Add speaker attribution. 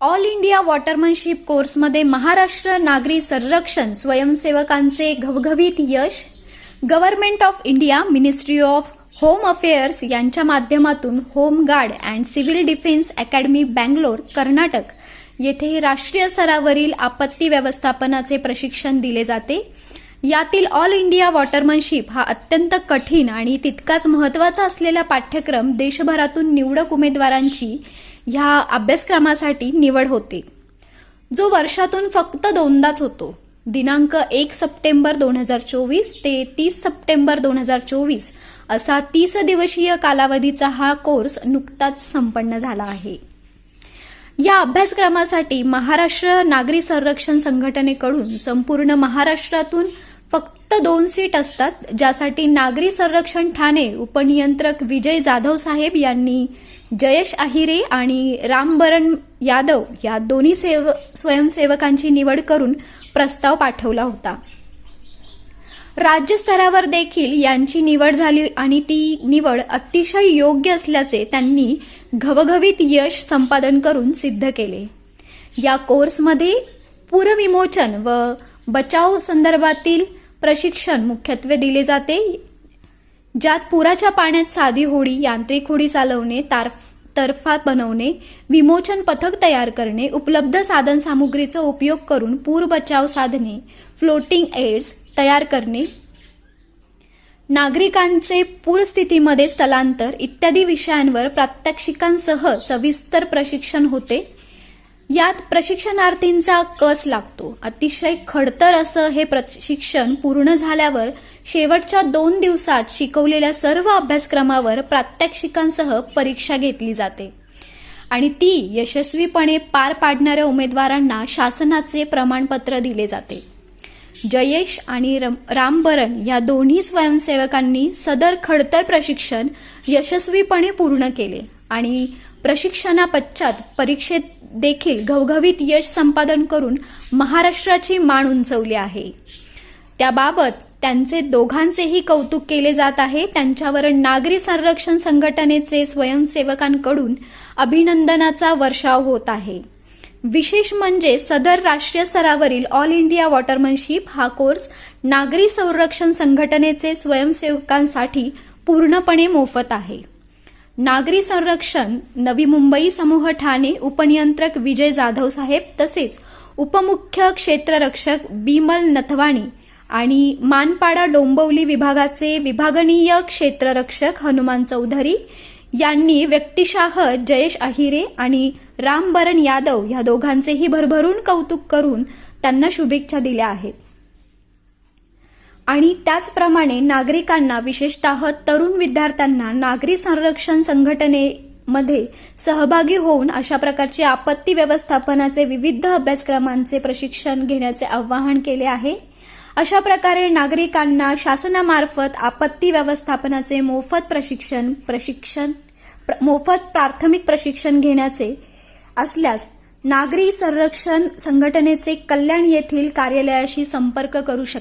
Speaker 1: All India वॉटरमनशिप कोर्समध्ये महाराष्ट्र नागरी संरक्षण स्वयंसेवकांचे घवघवीत यश government of India ministry of home affairs यांच्या माध्यमातून home guard and civil defence academy Bangalore Karnataka येथे राष्ट्रीय स्तरावरील आपत्ती व्यवस्थापनाचे प्रशिक्षण दिले जाते. यातील ऑल इंडिया वॉटरमनशिप हा अत्यंत कठीण आणि तितकाच महत्त्वाचा असलेला पाठ्यक्रम देशभरातून निवडक उमेदवारांची ह्या अभ्यासक्रमासाठी निवड होते. जो वर्षातून फक्त दोनदाच होतो. दिनांक एक सप्टेंबर दोन हजार चोवीस ते तीस सप्टेंबर दोन हजार चोवीस असा तीस दिवसीय कालावधीचा हा कोर्स नुकताच संपन्न झाला आहे. या अभ्यासक्रमासाठी महाराष्ट्र नागरी संरक्षण संघटनेकडून संपूर्ण महाराष्ट्रातून फक्त दोन सीट असतात ज्यासाठी नागरी संरक्षण ठाणे उपनियंत्रक विजय जाधव साहेब यांनी जयेश अहिरे आणि रामबरण यादव या दोन्ही सेव स्वयंसेवकांची निवड करून प्रस्ताव पाठवला होता. राज्यस्तरावर देखील यांची निवड झाली आणि ती निवड अतिशय योग्य असल्याचे त्यांनी घवघवीत यश संपादन करून सिद्ध केले. या कोर्समध्ये पूरविमोचन व बचाव संदर्भातील प्रशिक्षण मुख्यत्वे दिले जाते. ज्यात पुराच्या पाण्यात साधी होडी यांत्रिक होडी चालवणे तारफ तर्फा बनवणे विमोचन पथक तयार करणे उपलब्ध साधनसामुग्रीचा उपयोग करून पूर बचाव साधने फ्लोटिंग एड्स तयार करणे नागरिकांचे पूरस्थितीमध्ये स्थलांतर इत्यादी विषयांवर प्रात्यक्षिकांसह सविस्तर प्रशिक्षण होते. यात प्रशिक्षणार्थींचा कस लागतो? अतिशय खडतर असं हे प्रशिक्षण पूर्ण झाल्यावर शेवटच्या दोन दिवसात शिकवलेल्या सर्व अभ्यासक्रमावर प्रात्यक्षिकांसह परीक्षा घेतली जाते. आणि ती यशस्वीपणे पार पाडणाऱ्या उमेदवारांना शासनाचे प्रमाणपत्र दिले जाते. जयेश आणि रम या दोन्ही स्वयंसेवकांनी सदर खडतर प्रशिक्षण यशस्वीपणे पूर्ण केले. आणि प्रशिक्षणापश्चात परीक्षेत देखील घवघवीत यश संपादन करून महाराष्ट्राची मान उंचवली आहे. त्याबाबत त्यांचे दोघांचेही कौतुक केले जात आहे. त्यांच्यावर नागरी संरक्षण संघटनेचे स्वयंसेवकांकडून अभिनंदनाचा वर्षाव होत आहे. विशेष म्हणजे सदर राष्ट्रीय स्तरावरील ऑल इंडिया वॉटरमनशिप हा कोर्स नागरी संरक्षण संघटनेचे स्वयंसेवकांसाठी पूर्णपणे मोफत आहे. नागरी संरक्षण नवी मुंबई समूह ठाणे उपनियंत्रक विजय जाधव साहेब तसेच उपमुख्य क्षेत्ररक्षक बिमल नथवाणी आणि मानपाडा डोंबवली विभागाचे विभागनीय क्षेत्ररक्षक हनुमान चौधरी यांनी व्यक्तिशाह जयेश अहिरे आणि रामबरण यादव या दोघांचेही भरभरून कौतुक करून त्यांना शुभेच्छा दिल्या आहेत. आणि त्याचप्रमाणे नागरिकांना विशेषतः तरुण विद्यार्थ्यांना नागरी संरक्षण संघटनेमध्ये सहभागी होऊन अशा प्रकारचे आपत्ती व्यवस्थापनाचे विविध अभ्यासक्रमांचे प्रशिक्षण घेण्याचे आवाहन केले आहे. अशा प्रकारे नागरिकांना शासनामार्फत आपत्ती व्यवस्थापनाचे मोफत प्रशिक्षण प्रशिक्षण प्र- मोफत प्राथमिक प्रशिक्षण घेण्याचे असल्यास नागरी संरक्षण संघटनेचे कल्याण येथील कार्यालयाशी संपर्क करू शकतात